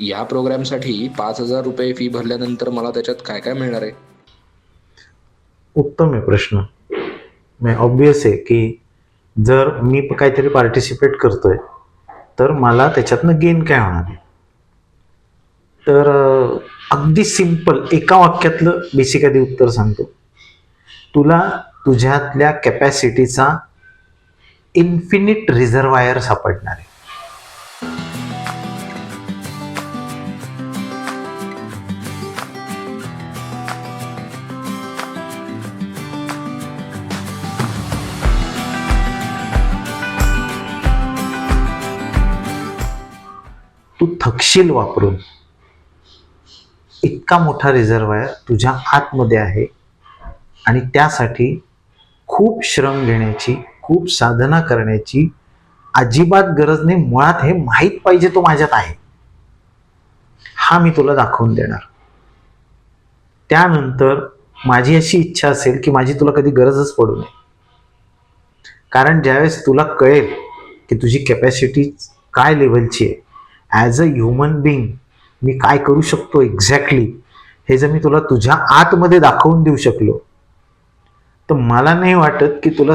या प्रोग्रामसाठी पाच हजार रुपये फी भरल्यानंतर मला त्याच्यात काय काय मिळणार आहे? उत्तम आहे प्रश्न. ऑब्विस ऑब्वियस आहे की जर मी काहीतरी पार्टिसिपेट करतोय तर मला त्याच्यातनं गेन काय होणार आहे? तर अगदी सिंपल एका वाक्यातलं बेसिक आधी उत्तर सांगतो. तुला तुझ्यातल्या कॅपॅसिटीचा इन्फिनिट रिझर्वायर सापडणार आहे. तू थकशील वापरून. इतका मोठा रिझर्वायर तुझ्या आतमध्ये आहे. आणि त्यासाठी खूप श्रम घेण्याची खूप साधना करण्याची अजिबात गरज नाही. मुळात हे माहीत पाहिजे तो माझ्यात आहे. हा मी तुला दाखवून देणार. त्यानंतर माझी अशी इच्छा असेल की माझी तुला कधी गरजच पडू नये. कारण ज्यावेळेस तुला कळेल की तुझी कॅपॅसिटी काय लेवलची आहे ॲज अ ह्युमन बिईंग मी काय करू शकतो एक्झॅक्टली हे जर मी तुला तुझ्या आतमध्ये दाखवून देऊ शकलो तर मला नाही वाटत की तुला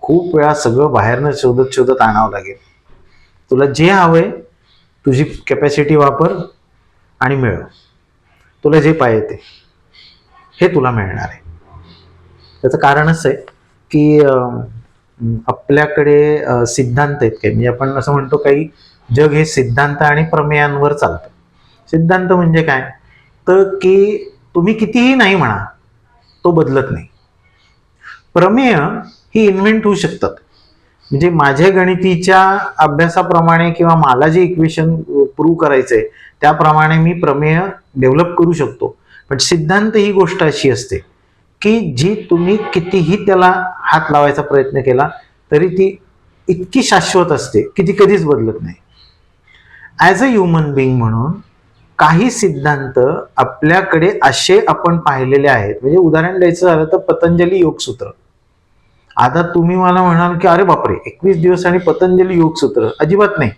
खूप वेळा सगळं बाहेरनं शोधत शोधत आणावं लागेल. तुला जे हवंय तुझी कॅपॅसिटी वापर आणि मिळव. तुला जे पाहिजे ते. हे तुला मिळणार आहे. त्याचं कारण असं आहे की आपल्याकडे सिद्धांत आहेत काही. म्हणजे आपण असं म्हणतो काही जग हे सिद्धांत आणि प्रमेयांवर चालतं. सिद्धांत म्हणजे काय? तर की तुम्ही कितीही नाही म्हणा तो बदलत नाही. प्रमेय ही इन्व्हेंट होऊ शकतात. म्हणजे माझ्या गणितीच्या अभ्यासाप्रमाणे किंवा मला जे इक्वेशन प्रूव्ह करायचंय त्याप्रमाणे मी प्रमेय डेव्हलप करू शकतो. पण सिद्धांत ही गोष्ट अशी असते की जी तुम्ही कितीही त्याला हात लावायचा प्रयत्न केला तरी ती इतकी शाश्वत असते की ती कधीच बदलत नाही. ॲज अ ह्युमन बिईंग म्हणून काही सिद्धांत आपल्याकडे असे आपण पाहिलेले आहेत. म्हणजे उदाहरण द्यायचं झालं तर पतंजली योगसूत्र. आता तुम्ही मला म्हणाल की अरे बापरे एकवीस दिवस आणि पतंजली योगसूत्र. अजिबात नाही.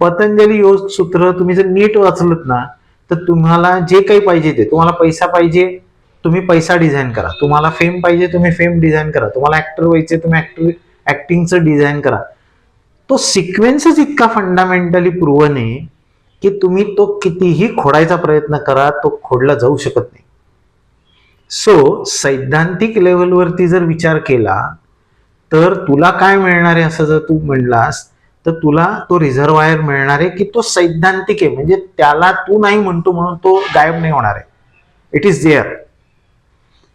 पतंजली योगसूत्र तुम्ही जर नीट वाचलत ना तर तुम्हाला जे काही पाहिजे ते. तुम्हाला पैसा पाहिजे तुम्ही पैसा डिझाईन करा. तुम्हाला फेम पाहिजे तुम्ही फेम डिझाईन करा. तुम्हाला ऍक्टर व्हायचे तुम्ही ऍक्टर ऍक्टिंगचं डिझाईन करा. तो सिक्वेन्सच इतका फंडामेंटली प्रूव्हन आहे की तुम्ही तो कितीही खोडायचा प्रयत्न करा तो खोडला जाऊ शकत नाही. सो सैद्धांतिक लेवलवरती जर विचार केला तर तुला काय मिळणार आहे असं जर तू म्हणलास तर तुला तो रिझर्वायर मिळणार आहे की तो सैद्धांतिक आहे. म्हणजे त्याला तू नाही म्हणतो म्हणून तो गायब नाही होणार आहे. इट इज देअर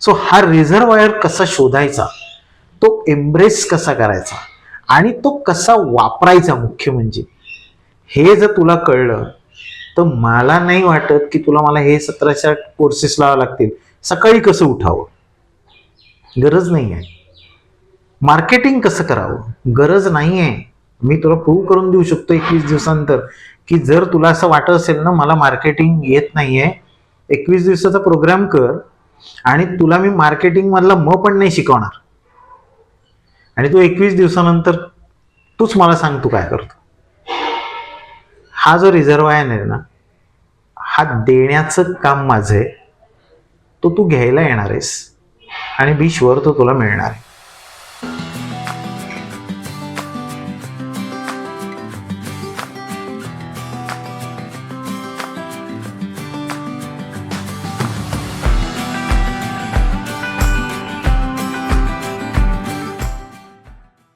सो हा रिझर्वायर कसा शोधायचा? तो एम्ब्रेस कसा करायचा? आणि तो कसा वापरायचा मुख्य म्हणजे? हे जर तुला कळलं तर मला नाही वाटत की तुला मला हे सतराशे कोर्सेस लावा लागतील. सकाळी कसं उठावं? गरज नाही आहे. मार्केटिंग कसं करावं? गरज नाही आहे. मी तुला प्रूव्ह करून देऊ शकतो एकवीस दिवसानंतर की जर तुला असं वाटत असेल ना मला मार्केटिंग येत नाही आहे एकवीस दिवसाचा प्रोग्राम कर आणि तुला मी मार्केटिंगमधला म पण नाही शिकवणार. आणि तू एकवीस दिवसानंतर तूच मला सांग तू काय करतो. हा जो रिझर्वायन आहे ना हा देण्याचं काम माझं आहे. तो तू घ्यायला येणार आहेस आणि बी शुअर तो तुला मिळणार आहे.